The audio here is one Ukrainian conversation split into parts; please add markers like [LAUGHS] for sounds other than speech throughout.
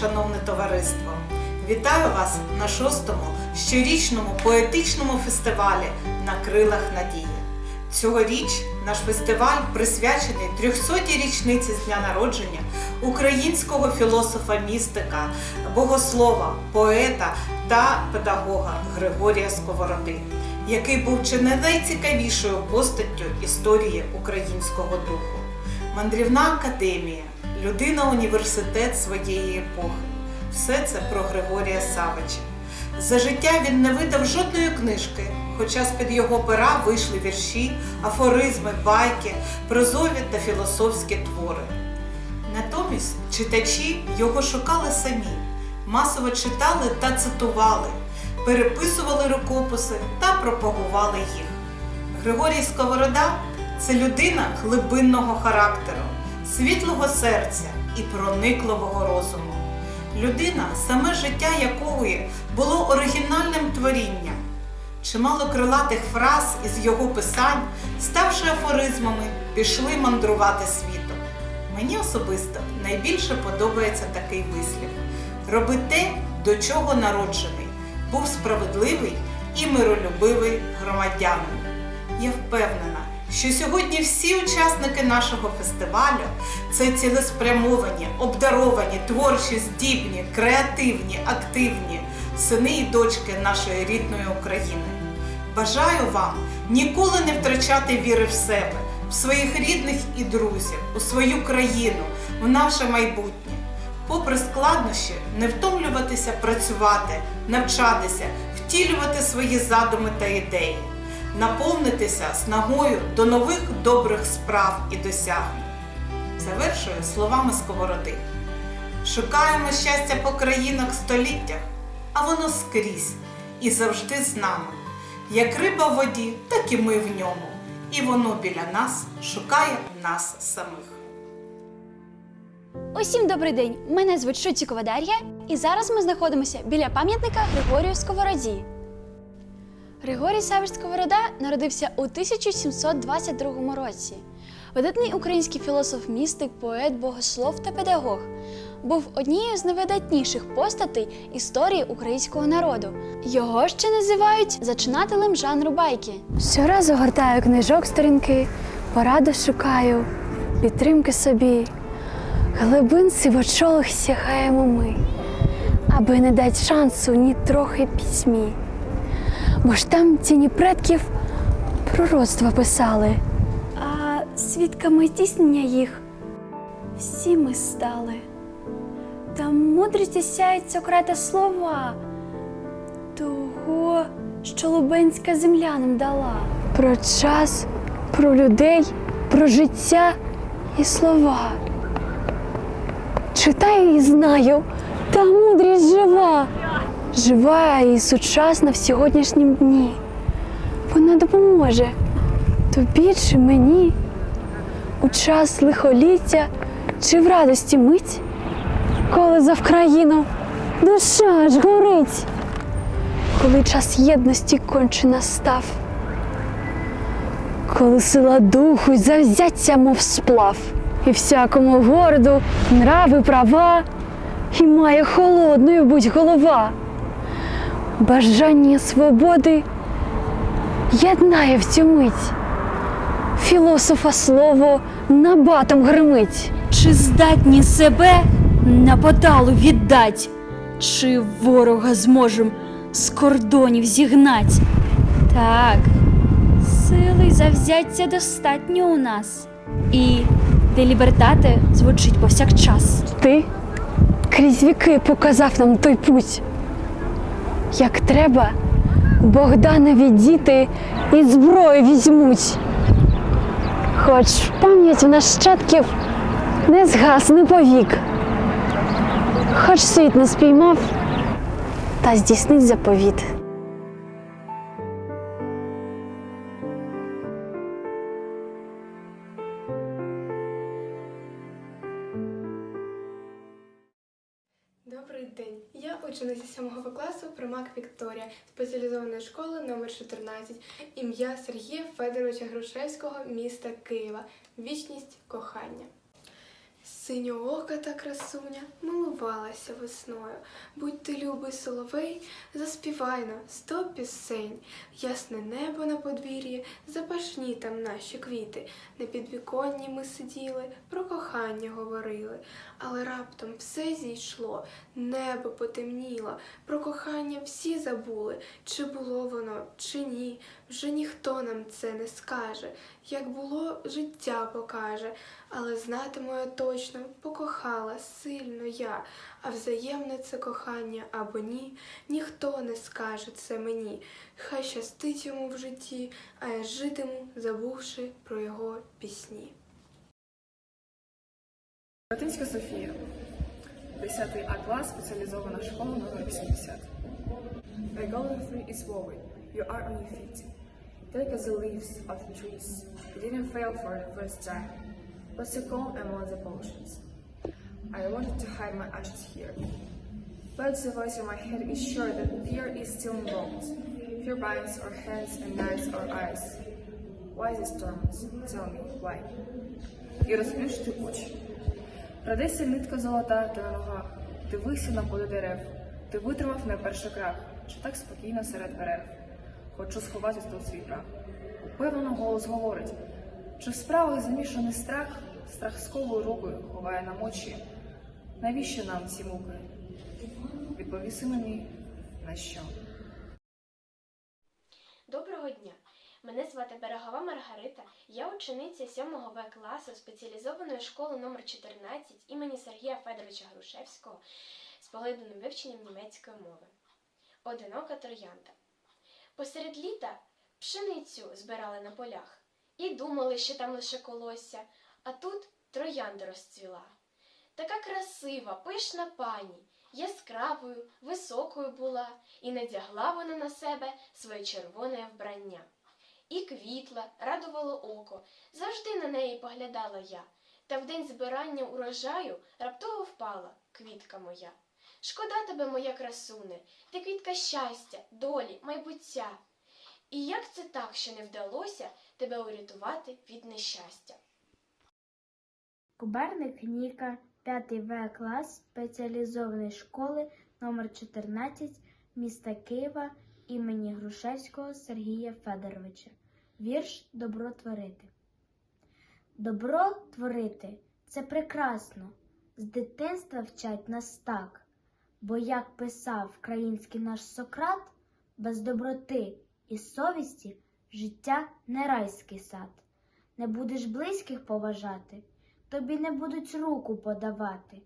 шановне товариство! Вітаю вас на шостому щорічному поетичному фестивалі на крилах надії. Цьогоріч наш фестиваль присвячений 300-й річниці з дня народження українського філософа-містика, богослова, поета та педагога Григорія Сковороди, який був чи не найцікавішою постаттю історії українського духу. Мандрівна академія, людина університет своєї епохи. Все це про Григорія Савича. За життя він не видав жодної книжки, хоча з-під його пера вийшли вірші, афоризми, байки, прозові та філософські твори. Натомість читачі його шукали самі, масово читали та цитували, переписували рукописи та пропагували їх. Григорій Сковорода це людина глибинного характеру, світлого серця і проникливого розуму. Людина, саме життя якої було оригінальним творінням. Чимало крилатих фраз із його писань, ставши афоризмами, пішли мандрувати світом. Мені особисто найбільше подобається такий вислів: роби те, до чого народжений, був справедливий і миролюбивий громадянин. Я впевнена, що сьогодні всі учасники нашого фестивалю це цілеспрямовані, обдаровані, творчі, здібні, креативні, активні сини і дочки нашої рідної України. Бажаю вам ніколи не втрачати віри в себе, в своїх рідних і друзів, у свою країну, в наше майбутнє. Попри складнощі, не втомлюватися працювати, навчатися, втілювати свої задуми та ідеї, наповнитися снагою до нових добрих справ і досягнень. Завершую словами сковороди. Шукаємо щастя по країнах століттях, а воно скрізь і завжди з нами. Як риба в воді, так і ми в ньому. І воно біля нас шукає нас самих. Усім добрий день! Мене звуть Шуцікова Дар'я, і зараз ми знаходимося біля пам'ятника Григорію Сковороді. Григорій Савич Сковорода народився у 1722 році. Видатний український філософ, містик, поет, богослов та педагог. Був однією з найвидатніших постатей історії українського народу. Його ще називають зачинателем жанру байки. Щоразу гортаю книжок сторінки, поради шукаю, підтримки собі. Глибин сивочолих сягаємо ми, аби не дать шансу ні трохи пісьмі. Бо ж там тіні предків пророцтва писали, а свідками здійснення їх всі ми стали. Там мудрістю сяють сокрете слова того, що Лубенська земля нам дала. Про час, про людей, про життя і слова. Читаю і знаю, та мудрість жива, жива і сучасна в сьогоднішнім дні. Вона допоможе тобі чи мені у час лихоліття чи в радості мить, коли за Вкраїну душа ж горить, коли час єдності конче настав, коли сила духу й завзяття, мов сплав і всякому городу нрави права, і має холодною будь голова. Бажання свободи єднає в цю мить. Філософа слово набатом гримить. Чи здатні себе на поталу віддать, чи ворога зможем з кордонів зігнать? Так, сили й завзяття достатньо у нас. І де лібертати звучить повсякчас. Ти крізь віки показав нам той путь. Як треба, Богданові діти і зброю візьмуть. Хоч пам'ять у нащадків не згасне повік, хоч світ не спіймав, та здійснить заповіт. Я зі 7 класу Примак Вікторія, спеціалізованої школи номер 14 ім'я Сергія Федоровича Грушевського, міста Києва. Вічність кохання. Синьоока та красуня милувалася весною. Будь ти любий соловей, заспівай нам сто пісень. Ясне небо на подвір'ї, запашні там наші квіти. На підвіконні ми сиділи, про кохання говорили. Але раптом все зійшло, небо потемніло, про кохання всі забули, чи було воно, чи ні. Вже ніхто нам це не скаже. Як було, життя покаже. Але знатиму я точно, покохала сильно я, а взаємне це кохання або ні, ніхто не скаже це мені. Хай щастить йому в житті, а я житиму, забувши про його пісні. Латинська Софія. 10 А клас, спеціалізована школа номер 80. My golden tree is woven. You are on your feet. Delicate as the leaves of the trees. You didn't fail for the first time. But so calm among the potions. I wanted to hide my ashes here. But the voice in my head is sure that fear is still involved. Fear binds our hands and knives our eyes. Why these storms? Tell me, why? І розплющити очі. Радися нитка золота ти на ногах, дивися на поди дерев, ти витримав найперший крах, чи так спокійно серед дерев. Хочу сховатись тут свій прах. Упевнено голос говорить, чи справою замішаний страх, страх сковою рукою ховає нам очі. Навіщо нам ці муки? Відповіси мені, на що? Доброго дня! Мене звати Берегова Маргарита. Я учениця 7 В класу спеціалізованої школи номер 14 імені Сергія Федоровича Грушевського з поглибленим вивченням німецької мови. Одинока троянда. Посеред літа пшеницю збирали на полях і думали, що там лише колосся, а тут троянда розцвіла. Така красива, пишна пані, яскравою, високою була, і надягла вона на себе своє червоне вбрання. І квітла, радувало око, завжди на неї поглядала я, та в день збирання урожаю раптово впала квітка моя. Шкода тебе, моя красуне, ти квітка щастя, долі, майбуття. І як це так, що не вдалося тебе урятувати від нещастя? Кубарник Ніка, 5 В клас спеціалізованої школи номер 14 міста Києва імені Грушевського Сергія Федоровича. Вірш Добро творити. Добро творити це прекрасно. З дитинства вчать нас так. Бо, як писав український наш Сократ, без доброти і совісті життя не райський сад. Не будеш близьких поважати, тобі не будуть руку подавати.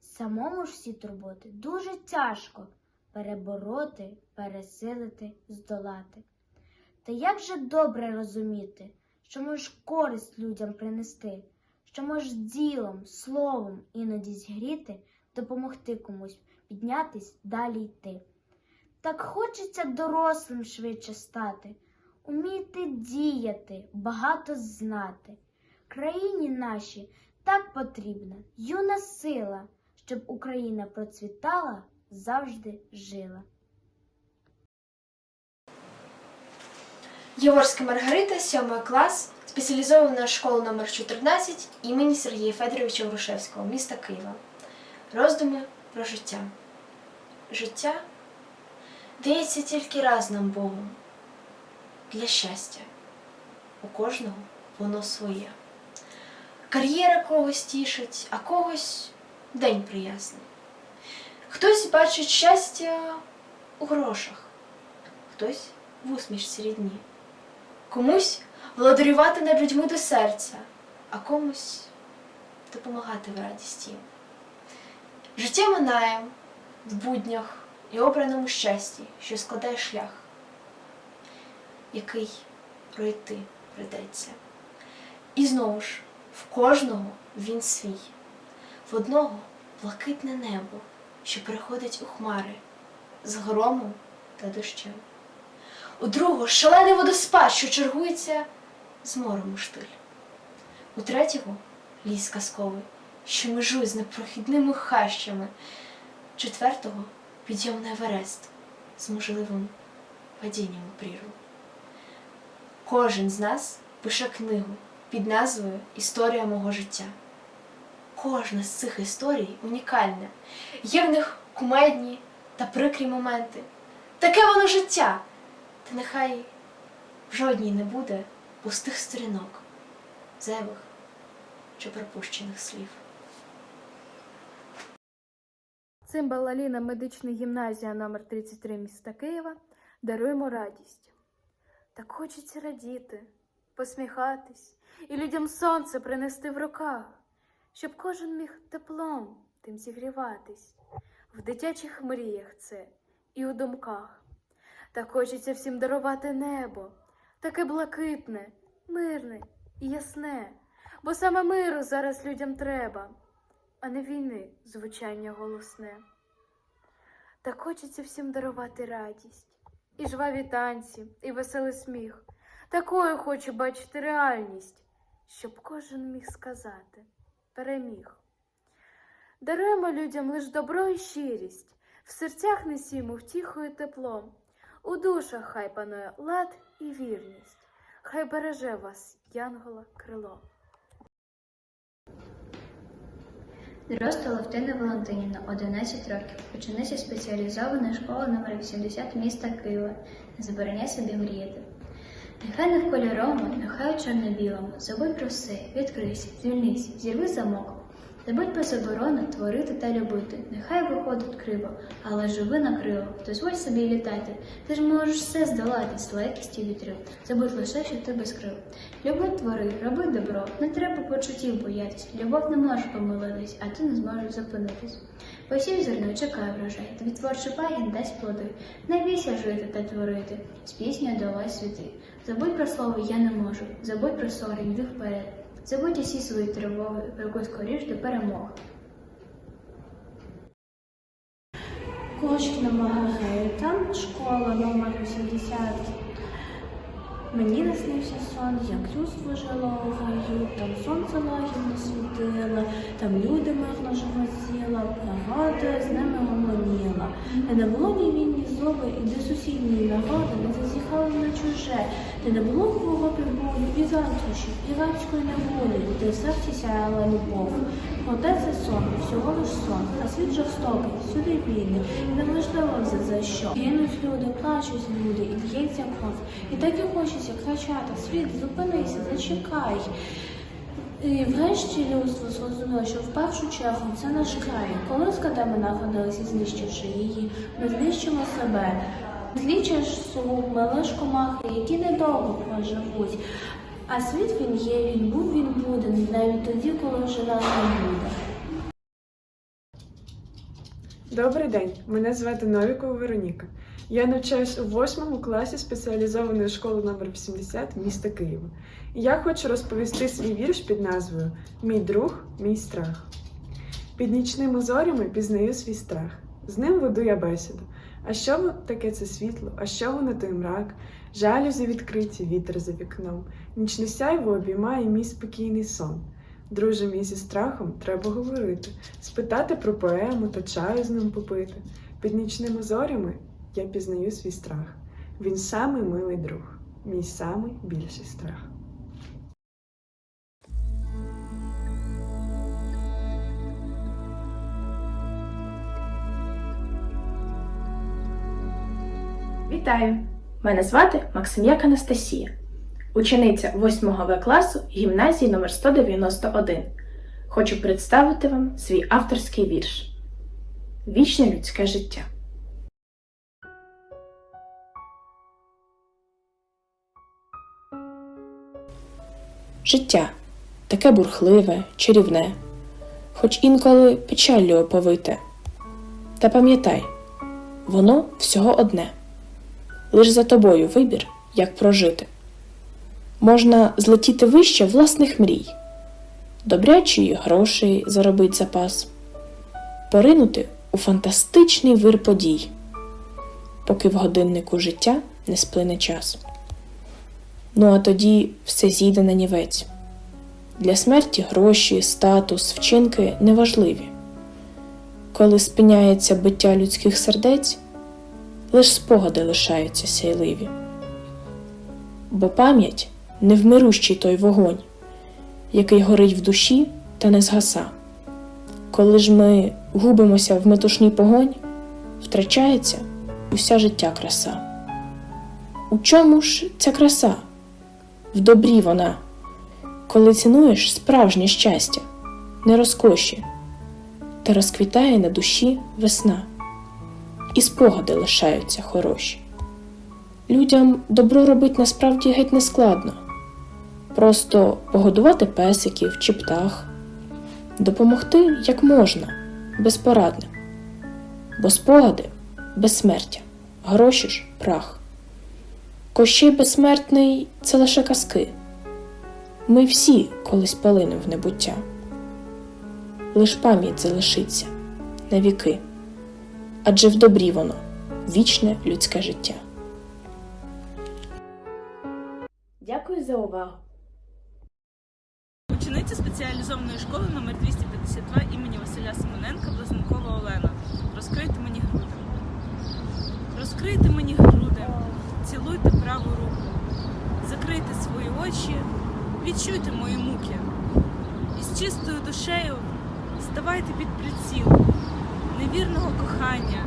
Самому ж всі турботи дуже тяжко перебороти, пересилити, здолати. Та як же добре розуміти, що можеш користь людям принести, що можеш ділом, словом іноді згріти, допомогти комусь піднятись, далі йти. Так хочеться дорослим швидше стати, уміти діяти, багато знати. Країні нашій так потрібна юна сила, щоб Україна процвітала, завжди жила. Яворська Маргарита, 7 клас, спеціалізована школа номер 14 імені Сергія Федоровича Грушевського, міста Києва. Роздуми про життя. Життя дається тільки раз нам Богом для щастя. У кожного воно своє. Кар'єра когось тішить, а когось день приясний. Хтось бачить щастя у грошах, хтось в усмішці рідні. Комусь володарювати над людьми до серця, а комусь допомагати в радісті. Життя минає в буднях і обраному щасті, що складає шлях, який пройти придеться. І знову ж, в кожного він свій, в одного блакитне небо, що переходить у хмари з громом та дощем. У другого шалений водоспад, що чергується з морем у штиль. У третього ліс казковий, що межує з непрохідними хащами. Четвертого підйом на Еверест з можливим падінням у прірву. Кожен з нас пише книгу під назвою Історія мого життя. кожна з цих історій унікальна. Є в них кумедні та прикрі моменти. Таке воно життя. Та нехай в жодній не буде пустих сторінок, зайвих чи пропущених слів. Цимбал Аліна, медична гімназія номер 33 міста Києва. Даруємо радість. Так хочеться радіти, посміхатись і людям сонце принести в руках, щоб кожен міг теплом тим зігріватись. В дитячих мріях це і у думках. Так хочеться всім дарувати небо, таке блакитне, мирне і ясне, бо саме миру зараз людям треба а не війни звучання голосне. Так хочеться всім дарувати радість, і жваві танці, і веселий сміх. Такою хочу бачити реальність, щоб кожен міг сказати переміг. Даруємо людям лиш добро і щирість, в серцях несімо втіхою теплом, у душах хай панує лад і вірність, хай береже вас, янгола, крило. Доросла Левтина Валентинівна, 11 років. Учениця спеціалізованої школи номер 80 міста Києва. Не собі мріяти. Нехай не в кольоровому, нехай у чорно-білому. Забудь про все, відкрийся, звільнися, зірви замок. Забудь про заборону творити та любити. Нехай виходить криво, але живи на крило. Дозволь собі літати. Ти ж можеш все здолати з легкістю вітрил. Забудь лише, що ти без крил. Любов твори, роби добро. Не треба почуттів боятись. Любов не може помилитись, а ти не зможеш зупинитись. Посів зерно, чекай врожай. Твій творчий пагін дасть плоди. Не бійся жити та творити. З піснею долай світи. Забудь про слово я не можу. Забудь про ссори, йди вперед. Забудь усі свої тривоги, крокуй скоріш до перемог. Кошкіна Маргарита, школа номер 80. Мені наснився сон, як людство жило у раю, там сонце лагідно світило, там люди мирно животіла, природа з ними гомоніла. Не було ні війн, ні злоби, і де сусідні народи не зазіхали на чуже, де не було хвороби болю і заздрощів, і рабської неволі, де в серці сяяла любов. Проте це сон, всього лиш сон, а світ жорстокий, всюди війни, і неважливо за, за що. Гинуть люди, плачуть люди, і б'ється кров. І так і хочеться кричати, світ, зупинися, зачекай. І врешті людство зрозуміло, що в першу чергу це наш край. Коли скотами народилися, знищивши її, ми знищимо себе. Злічиш слуг, ми комахи, які недовго проживуть. А світ він є, він був, він буде, навіть тоді, коли вже нас не буде. Добрий день, мене звати Новікова Вероніка. Я навчаюсь у восьмому класі спеціалізованої школи номер 80 міста Києва. Я хочу розповісти свій вірш під назвою Мій друг, мій страх. Під нічними зорями пізнаю свій страх. З ним веду я бесіду. А що таке це світло? А що воно той мрак? Жалюзі відкриті, вітер за вікном. Нічне сяйво обіймає мій спокійний сон. Друже мій зі страхом треба говорити, спитати про поему та чаю з ним попити. Під нічними зорями я пізнаю свій страх. Він самий милий друг, мій самий більший страх. Вітаю! Мене звати Максим'як Анастасія, учениця 8 В класу гімназії номер 191. Хочу представити вам свій авторський вірш Вічне людське життя. Життя таке бурхливе, чарівне, хоч інколи печаллю оповите. Та пам'ятай, воно всього одне лиш за тобою вибір, як прожити. Можна злетіти вище власних мрій, добрячої грошей заробить запас, поринути у фантастичний вир подій, поки в годиннику життя не сплине час. Ну а тоді все зійде на нівець. Для смерті гроші, статус, вчинки неважливі. Коли спиняється биття людських сердець, лиш спогади лишаються сяйливі. Бо пам'ять невмирущий той вогонь, який горить в душі та не згаса. Коли ж ми губимося в метушній погоні, втрачається уся життя краса. У чому ж ця краса? В добрі вона, коли цінуєш справжнє щастя, не розкоші, та розквітає на душі весна, і спогади лишаються хороші. Людям добро робить насправді геть не складно. Просто погодувати песиків чи птах, допомогти як можна, безпорадним. Бо спогади безсмертя, гроші ж прах. Кощей безсмертний це лише казки. Ми всі колись полинем в небуття. Лиш пам'ять залишиться на віки, адже в добрі воно вічне людське життя. Дякую за увагу. Учениця спеціалізованої школи номер 252 імені Василя Симоненка Близненкова Олена. Розкрийте мені груди. Розкрийте мені груди, цілуйте праву руку, закрийте свої очі, відчуйте мої муки. І з чистою душею ставайте під приціл невірного кохання,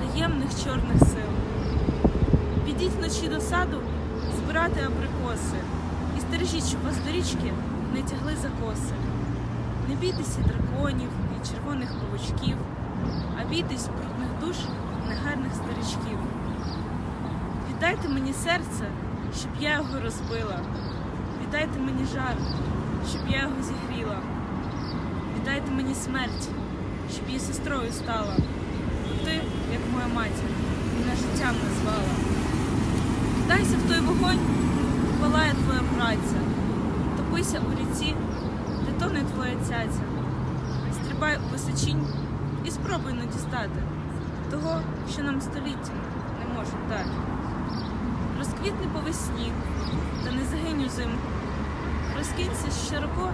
таємних чорних сил. Підіть вночі до саду збирати абрикоси і стережіть, щоб вас до річки не тягли за коси. Не бійтеся драконів і червоних павучків, а бійтесь брудних душ негарних старичків. Віддайте мені серце, щоб я його розбила. Віддайте мені жар, щоб я його зігріла. Віддайте мені смерть, щоб її сестрою стала. Ти, як моя матір, мене життям назвала. Вдайся в той вогонь, палає твоя праця. Топися у ріці, де тоне твоя цяця. Стрибай у височінь і спробуй не дістати того, що нам століття не можуть дати. Розквітни по весні, та не загинь узимку. Розкинься широко,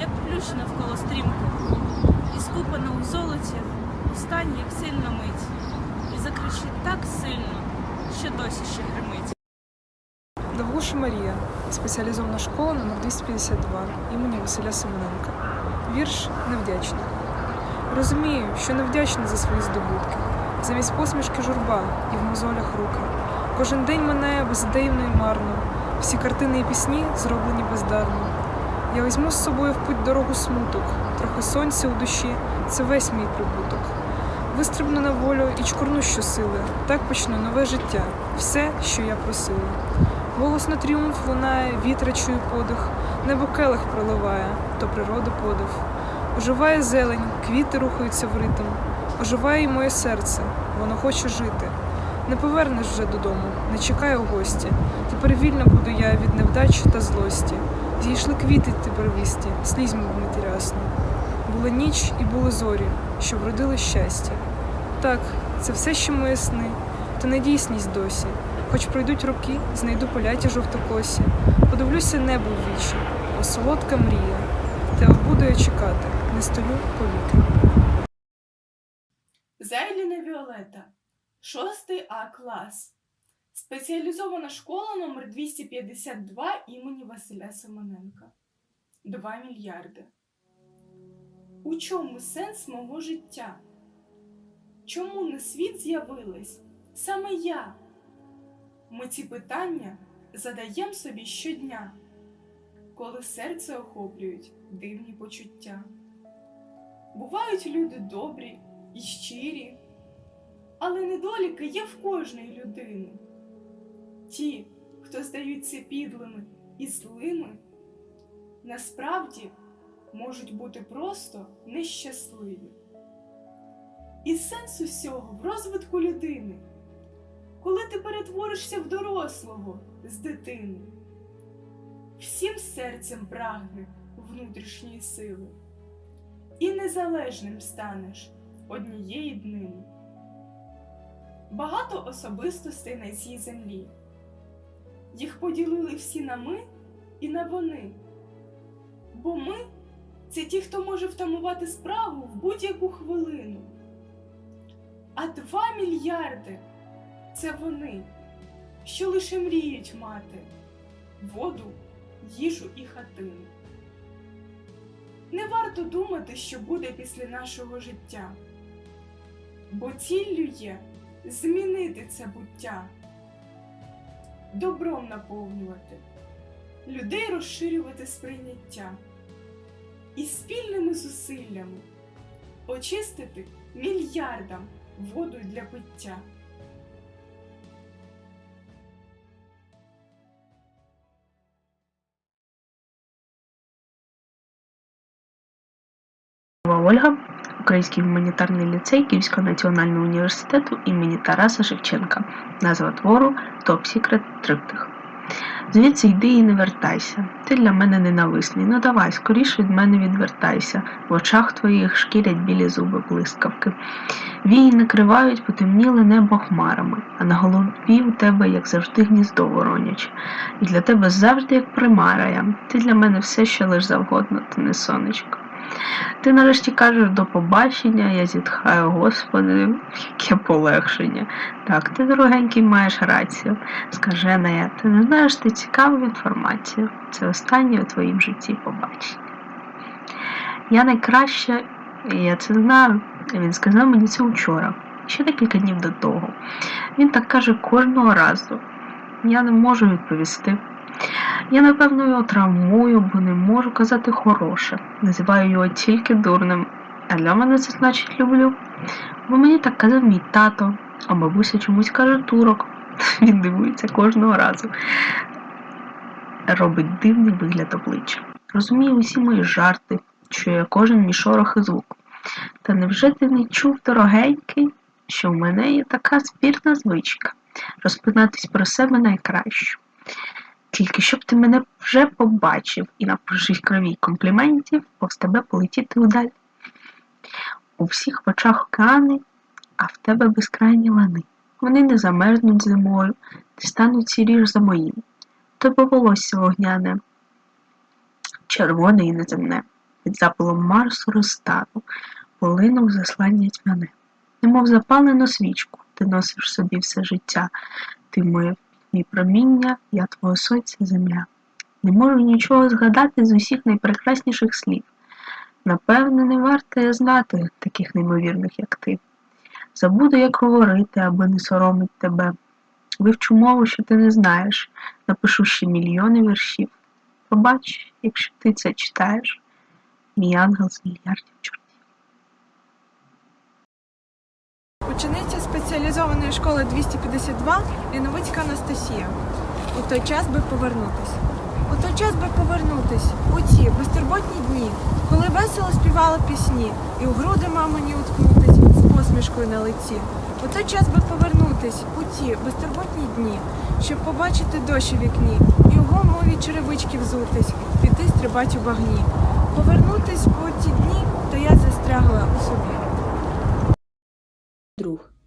як плющ навколо стрімку, і скупана у золоті, устань, як сильна мить, і закричи так сильно, що досі ще гримить. Довгуша Марія, спеціалізована школа номер 252 імені Василя Симоненка. Вірш невдячний. Розумію, що невдячний за свої здобутки, замість посмішки журба і в мозолях руки. Кожен день минає бездейно і марно, всі картини і пісні зроблені бездарно. Я візьму з собою в путь дорогу смуток, трохи сонця у душі це весь мій прибуток. Вистрибну на волю і чкурну щосили, так почну нове життя, все, що я просила. Голосно тріумф лунає, вітра чую подих, небо келих проливає, то природа подив. Оживає зелень, квіти рухаються в ритм, оживає й моє серце, воно хоче жити. Не повернеш вже додому, не чекай у гості. Тепер вільна буду я від невдач та злості. Зійшли квіти ті первісті, слізьми вмиті Була ніч і були зорі, що вродили щастя. Так, це все ще мої сни, та не дійсність досі. Хоч пройдуть роки, знайду поляті жовтокосі, подивлюся небо в вічі, о солодка мрія. Тебе буду я чекати, не столю повіки. Зайліна Віолета, 6 А клас. Спеціалізована школа номер 252 імені Василя Симоненка. 2 мільярди. У чому сенс мого життя? Чому на світ з'явилась саме я? Ми ці питання задаємо собі щодня, коли серце охоплюють дивні почуття. Бувають люди добрі і щирі, але недоліки є в кожної людини. Ті, хто здаються підлими і злими, насправді можуть бути просто нещасливі. І сенс усього в розвитку людини, коли ти перетворишся в дорослого з дитини, всім серцем прагне внутрішньої сили, і незалежним станеш однієї днини. Багато особистостей на цій землі. Їх поділили всі на ми і на вони. Бо ми це ті, хто може втамувати справу в будь-яку хвилину. А два мільярди це вони, що лише мріють мати воду, їжу і хатину. Не варто думати, що буде після нашого життя. Бо ціллю є змінити це буття, добром наповнювати, людей розширювати сприйняття і спільними зусиллями очистити мільярдам воду для пиття. Ольга, Український гуманітарний ліцей Київського національного університету імені Тараса Шевченка. Назва твору Топ Сікрет Триптих. Звідси йди і не вертайся. Ти для мене ненависний. Ну давай, скоріше від мене відвертайся. В очах твоїх шкірять білі зуби блискавки. Вії накривають потемніле небо хмарами, а на голові у тебе, як завжди, гніздо вороняче. І для тебе завжди як примара. Ти для мене все, що лиш завгодно, ти не сонечко. Ти нарешті кажеш до побачення, я зітхаю, Господи, яке полегшення. Так, ти, дорогенький, маєш рацію. Скажена я, ти не знаєш ти цікаву інформацію. Це останнє у твоїм житті побачення. Я найкраще, я це знаю. Він сказав мені це вчора, ще декілька днів до того. Він так каже кожного разу. Я не можу відповісти. Я, напевно, його травмую, бо не можу казати хороше. Називаю його тільки дурним. А для мене це значить люблю. Бо мені так казав мій тато, а бабуся чомусь каже турок. [LAUGHS] Він дивується кожного разу. Робить дивний вигляд обличчя. Розуміє усі мої жарти, чує кожен мій шорох і звук. Та невже ти не чув, дорогенький, що в мене є така спірна звичка розпинатись про себе найкраще. Тільки щоб ти мене вже побачив і на прожій крові компліментів повз тебе полетіти удаль. У всіх очах океани, а в тебе безкрайні лани. Вони не замерзнуть зимою, не стануть сіріж за моїм. Тебе волосся вогняне, червоне і неземне. Під запалом Марсу розтану, полинув заслання тьмяне. Немов запалену свічку, ти носиш собі все життя, ти моє мій проміння, я твого сонця земля. Не можу нічого згадати з усіх найпрекрасніших слів. Напевне, не варто я знати таких неймовірних, як ти. Забуду, як говорити, аби не соромить тебе. Вивчу мову, що ти не знаєш, напишу ще мільйони віршів. Побач, якщо ти це читаєш, мій ангел з мільярдів чортів. Учениця спеціалізованої школи 252 Ліновицька Анастасія. У той час би повернутись. У той час би повернутись у ті безтурботні дні, коли весело співала пісні, і у груди мамині уткнутись з посмішкою на лиці. У той час би повернутись у ті безтурботні дні, щоб побачити дощ у вікні, і у гомові черевички взутись, піти стрибать у багні. Повернутись у ті дні, то я застрягла у собі.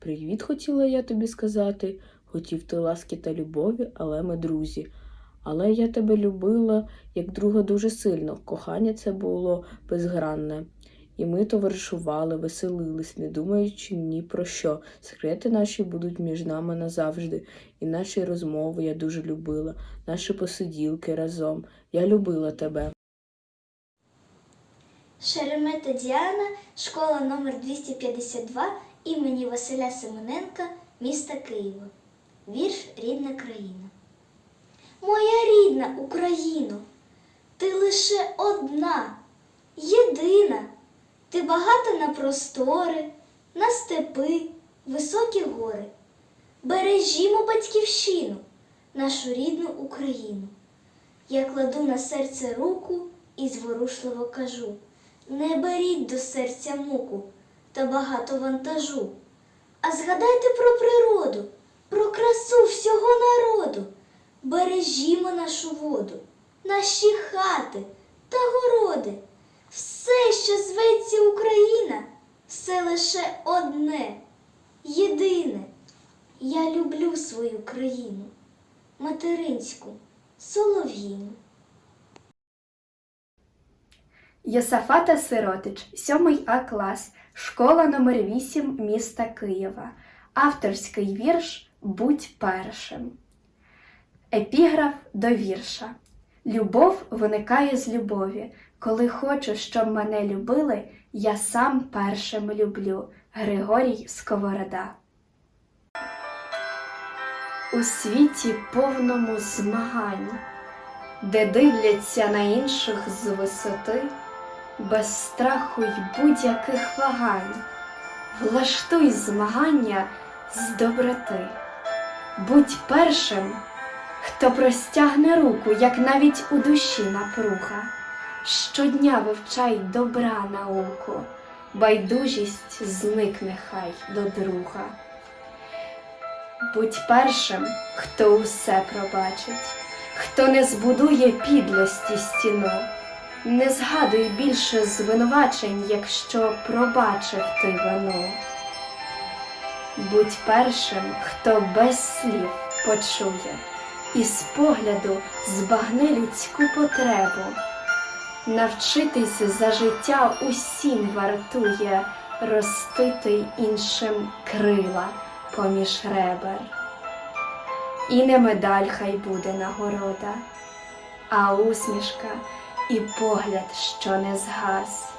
Привіт хотіла я тобі сказати. Хотів ти ласки та любові, але ми друзі. Але я тебе любила як друга дуже сильно. Кохання це було безгранне. І ми товаришували, веселились, не думаючи ні про що. Секрети наші будуть між нами назавжди. І наші розмови я дуже любила, наші посиділки разом. Я любила тебе. Шеремета Діана, школа номер 252 імені Василя Семененка, міста Києва. Вірш Рідна країна. Моя рідна Україно, ти лише одна, єдина. Ти багата на простори, на степи, високі гори. Бережімо батьківщину, нашу рідну Україну. Я кладу на серце руку і зворушливо кажу: не беріть до серця муку та багато вантажу. А згадайте про природу, про красу всього народу. Бережімо нашу воду, наші хати та городи. Все, що зветься Україна, все лише одне, єдине. Я люблю свою країну, материнську, солов'їну. Йосафата Сиротич, 7 А клас, школа номер 8 міста Києва. Авторський вірш Будь першим. Епіграф до вірша. Любов виникає з любові, Коли хочу, щоб мене любили, я сам першим люблю. Григорій Сковорода. У світі повному змагань, де дивляться на інших з висоти, без страху й будь-яких вагань, влаштуй змагання з доброти, будь першим, хто простягне руку, як навіть у душі напруга. Щодня вивчай добра науку, байдужість зникне хай до друга. Будь першим, хто усе пробачить, хто не збудує підлості стіну, не згадуй більше звинувачень, якщо пробачив ти вину. Будь першим, хто без слів почує, і з погляду збагне людську потребу. Навчитись за життя усім вартує, ростити іншим крила поміж ребер. І не медаль хай буде нагорода, а усмішка і погляд, що не згас.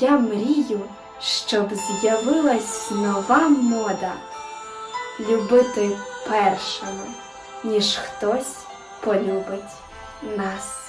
Я мрію, щоб з'явилась нова мода любити першими, ніж хтось полюбить нас.